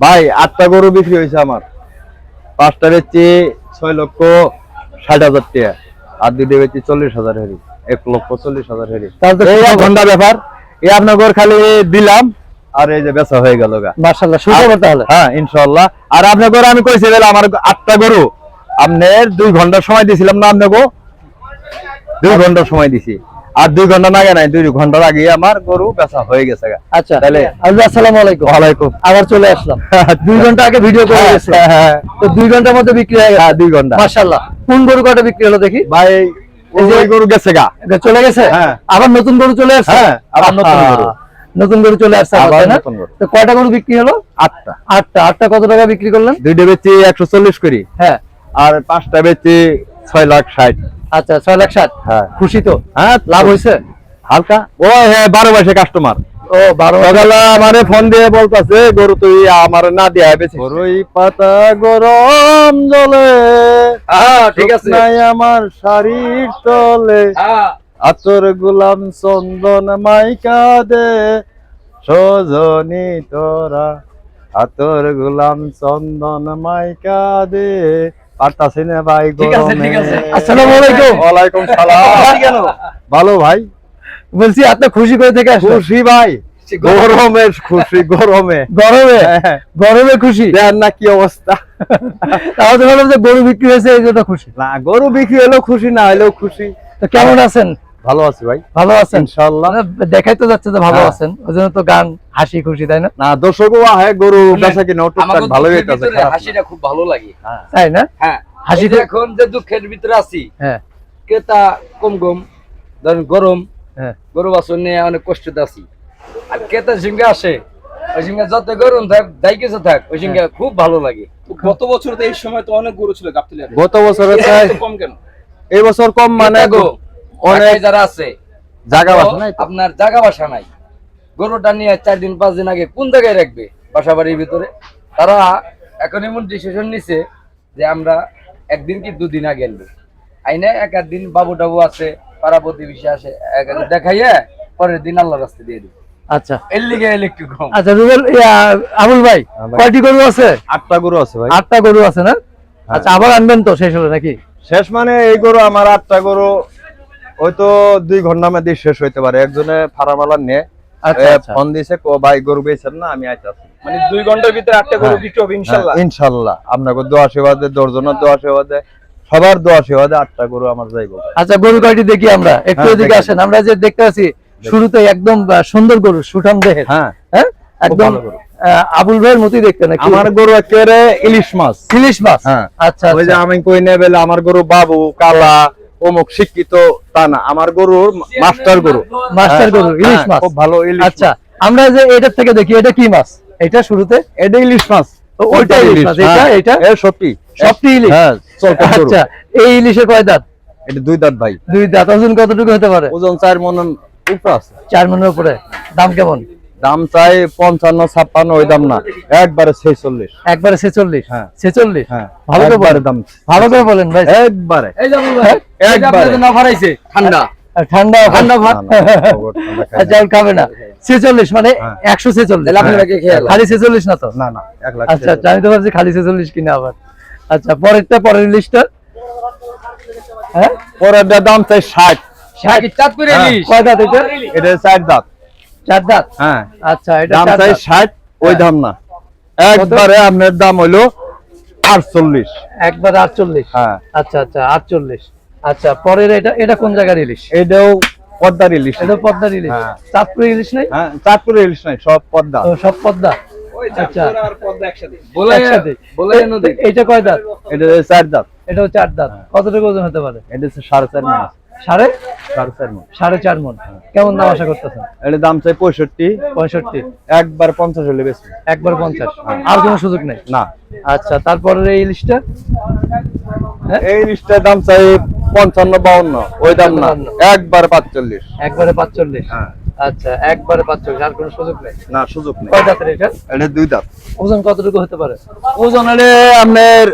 ভাই আটটা গরু বিক্রি হয়েছে আমার। পাঁচটা বেচছি ছয় লক্ষ ষাট হাজার টাকা আর দুইটা বেচছি চল্লিশ হাজার হেরি এক লক্ষ চল্লিশ হাজার হেরি। ঘণ্টা ব্যাপার এই আপনার ঘর খালি দিলাম আর এই যে বেচা হয়ে গেল গা। মার্শাল্লাহ তাহলে। হ্যাঁ ইনশাল্লাহ আর আপনার ঘরে আমি কইছি আমার আটটা গরু আপনার দুই ঘণ্টা সময় দিছিলাম না আপনাকে? দুই ঘণ্টা সময় দিছি। আর দুই ঘণ্টা না নাই দুই ঘণ্টার আগে আমার গরু বেচা হয়ে গেছে আচ্ছা তাহলে আসসালামু আলাইকুম। ওয়ালাইকুম। আবার চলে আসলাম। দুই ঘণ্টা আগে ভিডিও করে গেছে তো দুই ঘণ্টার মধ্যে বিক্রি হয়ে গেছে। হ্যাঁ, দুই ঘণ্টা। মার্শাল্লাহ কোন গরু কটা বিক্রি হলো দেখি? ভাই ওই গরু গেছে গা। চলে গেছে? হ্যাঁ। আবার নতুন গরু চলে আসছে? হ্যাঁ, আবার নতুন গরু। নতুন গরু চলে আসছে? তো কয়টা গরু বিক্রি হলো? আটটা। আটটা। আটটা কত টাকা বিক্রি করলেন? দুইটা বেচি একশো চল্লিশ করি। হ্যাঁ। আর পাঁচটা বেচি ছয় লাখ ষাট। আচ্ছা ছয় লাখ ষাট। হ্যাঁ। খুশি তো? হ্যাঁ লাভ হয়েছে? হালকা? ও হ্যাঁ বারো মাসে কাস্টমার ও বারো সকালে আমারে ফোন দিয়ে বলতাছে গরু তুই আমার না দিয়া বেশি গরুই পাতা গরম জলে হ্যাঁ ঠিক আছে। নাই আমার শাড়ির তলে। হ্যাঁ। আতর গোলাম চন্দন মাইকা দে সজনি তোরা। আতর গোলাম চন্দন মাইকা দে পারতাছি না ভাই ঠিক আছে, ঠিক আছে। আসসালামু আলাইকুম। সালাম। ভালো ভাই? বলছি আপনি খুশি করে থেকে আসলেন? খুশি ভাই। গরমে খুশি গরমে। গরমে? হ্যাঁ। গরমে খুশি? দেন না কি অবস্থা। তাহলে ভাবলাম যে গরু বিক্রি হয়েছে এই জন্য খুশি। না গরু বিক্রি হলেও খুশি না হলেও খুশি। তো কেমন আছেন? ভালো আছি ভাই। ভালো আছেন? ইনশাআল্লাহ। মানে দেখাই তো যাচ্ছে যে ভালো হ্যাঁ। আছেন ওই জন্য তো গান হাসি খুশি তাই না? না দর্শকও আহে গরু বেচা কিনা টুকটাক আমাকে ভালো দুঃখের হইতাছে ভিতরে খারাপ না। হাসিটা খুব ভালো লাগে। হ্যাঁ। তাই না? হ্যাঁ। হাসি এখন যে দুঃখের ভিতরে আছি হ্যাঁ। ক্রেতা কম কম ধরেন গরম হ্যাঁ। গরু বাছর নিয়ে অনেক কষ্টতে আছি। আর ক্রেতার সঙ্গে আসে ওই সঙ্গে যত গরম থাক যাই কিছু থাক ওই সঙ্গে খুব ভালো লাগে। গত বছর তো এই সময় তো অনেক গরু ছিল গাবতলিয়াতে। গত বছরে কম কেন? এই বছর কম মানে গো, অনেক যারা আছে জায়গা বাসা নাই আপনার জায়গা বাসা নাই। গরুটা নিয়ে চার দিন পাঁচ দিন আগে কোন জায়গায় রাখবে বাসা বাড়ির ভিতরে? তারা এখন এমন ডিসিশন নিছে যে আমরা একদিন কি দুদিন আগে আনব। আইনে এক দিন বাবু টাবু আছে পাড়া প্রতিবেশী আসে এক দেখাইয়া পরের দিন আল্লাহ রাস্তা দিয়ে দিবে। আচ্ছা। এর লিগে এলে কম। আচ্ছা রুবেল আবুল ভাই হ্যাঁ কয়টি গরু আছে? আটটা গরু আছে ভাই। আটটা গরু আছে না? আচ্ছা আবার আনবেন তো শেষ হলে নাকি? শেষ মানে এই গরু আমার আটটা গরু হয়তো দুই ঘণ্টার মধ্যে শেষ হইতে পারে। একজনে ফারামালা নিয়ে আচ্ছা, আচ্ছা। ফোন দিছে কো ভাই গরু বেচেন না আমি আইতাছি। মানে দুই ঘণ্টার ভিতরে আটটা গরু হ্যাঁ। বিক্রি হবে ইনশাল্লাহ হ্যাঁ, ইনশাল্লাহ। আপনাকে দোয়া সেবাদে দশজনের দোয়া সেবাদে সবার দোয়া সেবাদে আটটা গরু আমার যাইব। আচ্ছা গরু দেখি আমরা? একটু হ্যাঁ, এদিকে আসেন আমরা যে দেখতে আছি শুরুতে একদম সুন্দর গরু সুঠাম দেহের। হ্যাঁ। হ্যাঁ? একদম আহ, আবুল ভাইয়ের মতোই দেখতে নাকি? আমার গরু একেবারে ইলিশ মাছ। ইলিশ মাছ? হ্যাঁ। আচ্ছা ওই যে আচ্ছা। আমি কই নে বেলে আমার গরু বাবু কালা অমুক শিক্ষিত তা না আমার গরুর মাস্টার গরু। মাস্টার গরু হ্যাঁ, ইলিশ মাছ। খুব ভালো ইলিশ আচ্ছা আমরা যে এটার থেকে দেখি এটা কি মাছ? এটা শুরুতে এটা ইলিশ মাছ। ওইটা ইলিশ মাছ, এটা, হ্যাঁ, এটা? এ সত্যি সবটি। ইলিশ? হ্যাঁ আচ্ছা এই ইলিশে কয় দাঁত? এটা দুই দাঁত ভাই। দুই দাঁত ওজন কতটুকু হতে পারে? ওজন চার মন উপরে আছে। চার মনের উপরে। দাম কেমন? দাম চাই পঞ্চান্ন ছাপ্পান্ন ওই দাম না। একবারে ছেচল্লিশ। একবারে ছেচল্লিশ? হ্যাঁ। ছেচল্লিশ? হ্যাঁ। ভালো করে দাম ভালো করে বলেন ভাই। একবারে। ঠান্ডা। ভাত। আচ্ছা খাবে না। ছেচল্লিশ মানে হ্যাঁ। একশো ছেচল্লিশ। তাহলে আপনাকে খেয়াল খালি ছেচল্লিশ না তো? না না আচ্ছা আচ্ছা আমি তো ভাবছি খালি ছেচল্লিশ কিনা আবার। আচ্ছা পরেরটা পরের লিস্টটা? হ্যাঁ? পরের দাম চাই ষাট। ষাট হ্যাঁ। কয় দাঁত এটা? এটা চার দাঁত। চার দাঁত? হ্যাঁ। আচ্ছা এটা দাম চাই দাঁত। ষাট ওই দাম না। একবারে আপনার দাম হইল আটচল্লিশ। একবার আটচল্লিশ? হ্যাঁ। আচ্ছা আচ্ছা আটচল্লিশ। আচ্ছা পরের এটা এটা কোন জায়গার ইলিশ? এটাও পদ্মার ইলিশ। এটা পদ্মার ইলিশ। হ্যাঁ। চাঁদপুর ইলিশ নাই? হ্যাঁ চাঁদপুরের ইলিশ নাই সব পদ্মা। সব পদ্মা। আচ্ছা। চাঁদপুর আর পদ্মা একসাথে। বলে একসাথে। বলে নদী এইটা কয় দাঁত? এটা চার দাঁত। এটাও চার দাঁত। কতটুকু ওজন হতে পারে? এটা হচ্ছে সাড়ে চার মাস সাড়ে সাড়ে চার মাস সাড়ে চার মন। কেমন দাম আশা করতেছেন? এটা দাম চাই পঁয়ষট্টি। পঁয়ষট্টি। একবার পঞ্চাশ হলে বেশি। একবার পঞ্চাশ। আর কোনো সুযোগ নেই? না। আচ্ছা এই ইলিশটা এই ইলিশটার দাম চাই পঞ্চান্ন বাউন্ন। ওই দাম না। একবার পাঁচচল্লিশ। একবারে পাঁচচল্লিশ? হ্যাঁ। আচ্ছা একবারে পাঁচচল্লিশ। আর কোনো সুযোগ নেই? না সুযোগ নেই। কয় দাঁতের এটা? এটা দুই দাঁত। ওজন কতটুকু হতে পারে? ওজন হলে আপনার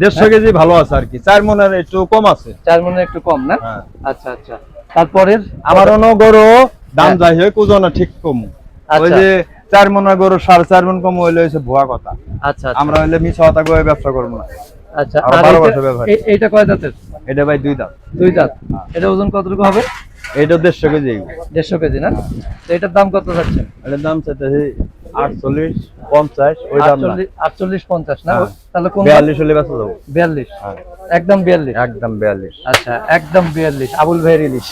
দেড়শো কেজি ভালো আছে আর কি। চার মনের একটু কম আছে। চার মনে একটু কম না? হ্যাঁ। আচ্ছা আচ্ছা। তারপরের? আমার অন্য গরু দাম হ্যাঁ। যাই হোক ওজন ঠিক কম। ওই আচ্ছা। যে চার মনে গরু সাড়ে চার মন কম হইলে হয়েছে ভুয়া কথা। আচ্ছা আচ্ছা। আমরা হইলে মিছা কথা করে ব্যবসা করব না। আচ্ছা আরও আর বারো এইটা- বছর ব্যবহার। এ- এইটা কয় দাঁতের? এটা ভাই দুই দাম দুই দাঁত। এটা ওজন কতটুকু হবে? এটা দেড়শো কেজি। দেড়শো কেজি না? এটার দাম কত যাচ্ছে? এটার দাম চাইতেছি আটচল্লিশ। পঞ্চাশ ওই দাম আটচল্লিশ পঞ্চাশ না? হ্যাঁ। তাহলে কোন বিয়াল্লিশ হলে বেঁচে যাব। বিয়াল্লিশ। হ্যাঁ। একদম বিয়াল্লিশ। একদম বিয়াল্লিশ। আচ্ছা একদম বিয়াল্লিশ। আবুল ভাইয়ের ইলিশ।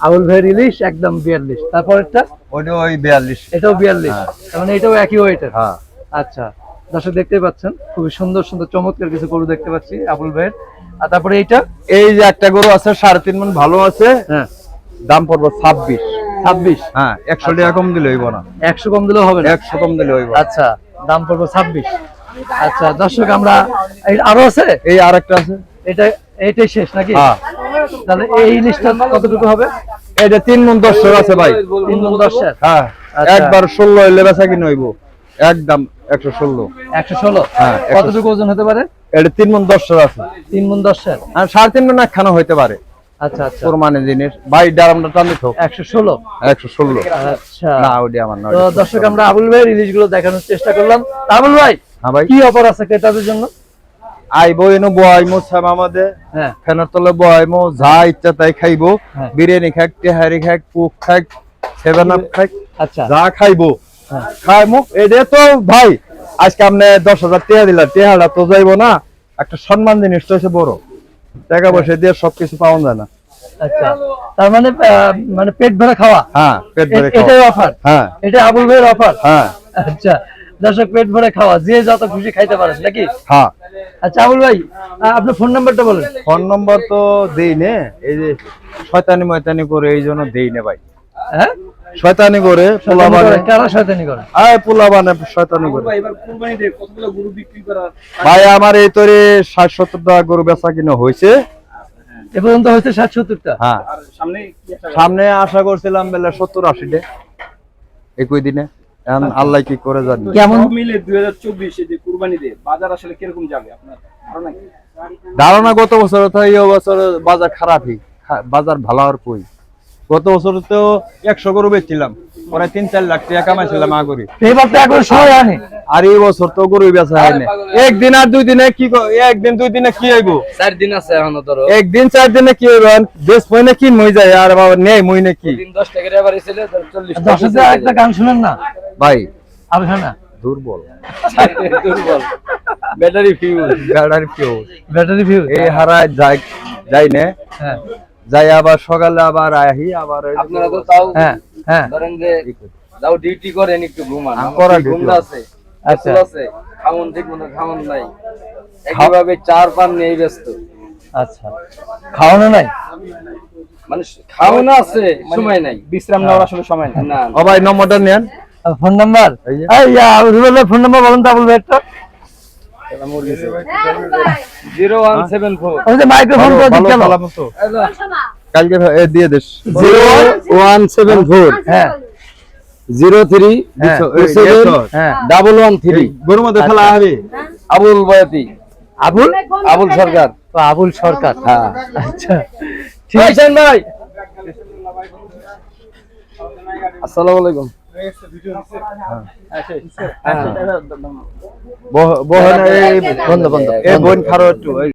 আবুল ভাইয়ের ইলিশ একদম বিয়াল্লিশ। তারপরটা ওইটা ওই বিয়াল্লিশ। এটাও বিয়াল্লিশ। হ্যাঁ। মানে এটাও একই ওয়েটের হ্যাঁ। আচ্ছা দর্শক দেখতে পাচ্ছেন খুবই সুন্দর সুন্দর চমৎকার কিছু গরু দেখতে পাচ্ছি আবুল ভাইয়ের। আর তারপরে এইটা? এই যে একটা গরু আছে সাড়ে তিন মন ভালো আছে। হ্যাঁ। দাম পড়ব ছাব্বিশ। ছাব্বিশ? হ্যাঁ একশো টাকা কম দিলে হইব না। একশো কম দিলেও হবে না? একশো কম দিলে হইব। আচ্ছা দাম পড়ব ছাব্বিশ। আচ্ছা দর্শক আমরা আরও আছে? এই আরেকটা আছে। এটা এইটাই শেষ নাকি? হ্যাঁ। তাহলে এই লিস্টটা কতটুকু হবে? এটা তিন মন দশশো আছে ভাই। তিন গুণ দশের হ্যাঁ আচ্ছা। একবার ষোলো হইলে বেচা কিনে হইব। একদম একশো ষোলো। একশো ষোলো? হ্যাঁ, কতটুকু ওজন হতে পারে? এটা তিন মন দশশো আছে। তিন গুণ দশের আর সাড়ে তিন মন একখানা হইতে পারে। আচ্ছা আচ্ছা। কোরবানি জিনিস। ভাই ডারামটা টানি আচ্ছা। না আমার নয় তো দর্শক আমরা আবুল ইলিশগুলো দেখানোর চেষ্টা করলাম। আবুল ভাই হ্যাঁ ভাই। কি অফার আছে ক্রেতাদের জন্য? আইবো এনো বয়মো ছাম আমাদের। হ্যাঁ। ফ্যানের তলে বয়মো যা ইচ্ছা তাই খাইবো। হ্যাঁ। বিরিয়ানি খাক তেহারি খাক কুক খাক সেভেন আপ খাক আচ্ছা। যা খাইবো। খাইমো এটা তো ভাই আজকে আপনি দশ হাজার টেহা দিলা টেহাটা তো যাইবো না। একটা সম্মান জিনিস তো বড়। টাকা পয়সা দিয়ে সবকিছু পাওয়া যায় না। আচ্ছা। তার মানে মানে পেট ভরে খাওয়া? হ্যাঁ পেট ভরে এটাই অফার হ্যাঁ। এটা আবুল ভাইয়ের অফার হ্যাঁ। আচ্ছা। দর্শক পেট ভরে খাওয়া যে যত খুশি খাইতে পারেন নাকি? হ্যাঁ। আচ্ছা আবুল ভাই আপনার ফোন নাম্বারটা বলেন। ফোন নম্বর তো দেই নে। এই যে শয়তানি ময়তানি করে এই জন্য দেই নে ভাই। হ্যাঁ? শয়তানি করে পোলা বানে কারা শয়তানি করে? আয় পোলা বানে শয়তানি করে। ভাই, এবার কুরবানিতে কতগুলো গরু বিক্রি করার ভাই আমার এই তরে ষাট সত্তর টাকা গরু বেচা কিনা হয়েছে। এ পর্যন্ত হয়েছে ষাট সত্তরটা হ্যাঁ সামনে সামনে আশা করছিলাম বেলা সত্তর আশিটে একই দিনে। এখন আল্লাহ কি করে জানি। কেমন? মিলে দুই হাজার চব্বিশে যে কুরবানিতে বাজার আসলে কীরকম যাবে আপনার ধারণা কি? ধারণা গত বছর তো এই বছর বাজার খারাপই। বাজার ভালো আর কই? গত বছর তো একশো গরু বেচছিলাম। পরে তিন চার লাখ টাকা কামাইছিলাম আগরি। এবার তো এখন সময় হয়নি আর এই বছর তো গরু বেচা হয়নি একদিন আর দুই দিনে কি ক- একদিন দুই দিনে কি হইব? চার দিন আছে এখনও ধরো। একদিন চার দিনে কি হইব? বেশ মহিনে কি মই যায় আর বাবা নেই মহিনে কি? দিন দশ টাকা এবার ছিল চল্লিশ দর্শকদের একটা গান শুনেন না? ভাই আবে শোনা দুর্বল। দুর্বল। ব্যাটারি ফিউজ গাড়ার কেউ ব্যাটারি ভিউ এই হারায় যাই যাই নে। হ্যাঁ। যাই আবার সকালে আবার আহি আবার আপনারা তো তাও হ্যাঁ হ্যাঁ। ধরেন যে যাও ডিউটি করেন একটু ঘুমান। হ্যাঁ, করা আছে। আচ্ছা। আছে খামন ঠিক মতো খামন নাই। একইভাবে চার পান নিয়ে ব্যস্ত। আচ্ছা। খাওয়ানো নাই? মানে খাওয়ানো আছে সময় নাই। বিশ্রাম নেওয়ার আসলে সময় নেই। না ও ভাই নম্বরটা নেন। Phone number? এই ফোন নাম্বার বলেন তো আবুল একটা। Zero one seven four. Microphone ভালো- করে ভালো দিতে চালাবো তো। কালকে দিয়ে this. Zero one seven four. হ্যাঁ। জিরো থ্রি হ্যাঁ, সেভেন হ্যাঁ। Double one three. হবে। আবুল বয়াতি। আবুল? আবুল সরকার। আবুল সরকার। হ্যাঁ। আচ্ছা। ঠিক আছে। ভাই আসসালামু আলাইকুম। বহ- বহন এই বন্ধ বন্ধ। এই বোন খারো একটু